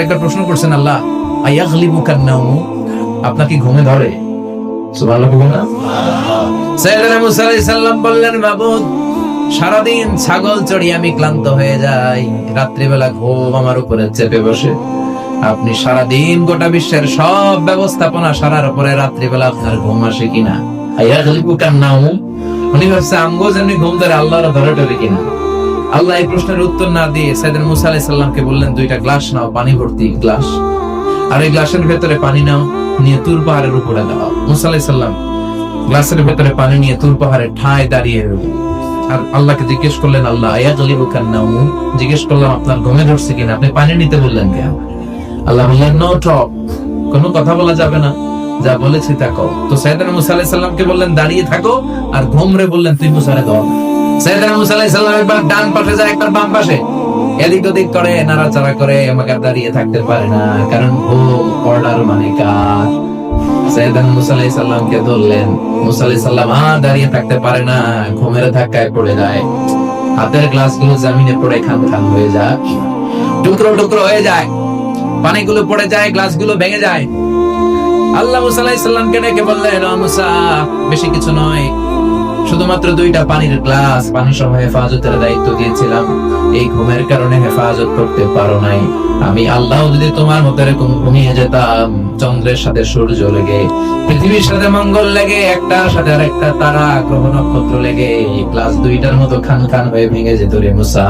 একটা প্রশ্ন করছেন, আল্লাহ আপনাকে ঘুমে ধরে? বললেন সারাদিন ছাগল চড়ি আমি ক্লান্ত হয়ে যাই। রাত্রিবেলা ঘুম আমার উপরে চেপে বসে। আপনি সারাদিন গোটা বিশ্বের সব ব্যবস্থাপনা সারার উপরে রাত্রিবেলা আপনার ঘুম আসে কিনা? আইয়া গলিবু কান্নাও উনি ভাবছে যেমনি ঘুম ধরে, আল্লাহর ধরে টরে কিনা? আল্লাহ এই প্রশ্নের উত্তর না দিয়ে সাইদান মুসা আলাইহিস সালামকে বললেন, দুইটা গ্লাস নাও, পানি ভর্তি গ্লাস। আর এই গ্লাসের ভেতরে পানি নাও, নিয়ে তুর পাহাড়ের উপরে দাও মুসা আলাইহিস সালাম গ্লাসের ভেতরে পানি নিয়ে তুর পাহাড়ের ঠায় দাঁড়িয়ে রইল আর আল্লাহকে জিজ্ঞেস করলেন, আল্লাহ কান্নাউ জিজ্ঞেস করলাম, আপনার ঘুমে ধরছে কিনা? আপনি পানি নিতে বললেন কেন? আল্লাহ বললেন, নো টক কোনো কথা বলা যাবে না। যা বলেছি তা কও। তো সাইয়েদনা মুসা আলাইহিস সালামকে বললেন, দাঁড়িয়ে থাকো। আর ঘুমরে বললেন, তুই মুসারে দাও মুসা আলাইহিস সালাম ডান পাশে যায়, একবার বাম পাশে। এদিক ওদিক করে, নাড়াচাড়া করে, আমাকে দাঁড়িয়ে থাকতে পারে না, কারণ অর্ডার মানে কার মুসা আলাইহিস সালামকে ধরলেন। মুসা আলাইহিস সালাম আর দাঁড়িয়ে থাকতে পারে না, ঘুমের ধাক্কায় পড়ে যায়। হাতের গ্লাসগুলো জমিনে পড়ে খান খান হয়ে যায়। টুকরো টুকরো হয়ে যায়। পানিগুলো পড়ে যায়, গ্লাসগুলো ভেঙে যায়। আল্লাহ মুসা আলাইহিস সালামকে ডেকে বললেন, ও মুসা, বেশি কিছু নয়। শুধুমাত্র দুইটা পানির গ্লাস পানি সহ হেফাজতের দায়িত্ব দিয়েছিলাম। এই ঘুমের কারণে হেফাজত করতে পারো নাই। আমি আল্লাহ যদি তোমার মতো এরকম ঘুমিয়ে যেতাম, চন্দ্রের সাথে সূর্য লেগে, পৃথিবীর সাথে মঙ্গল লেগে একটা সাথে আর একটা তারা, গ্রহ নক্ষত্র লেগে, এই ক্লাস দুইটার মতো খান খান হয়ে ভেঙে যেত রে মুসা।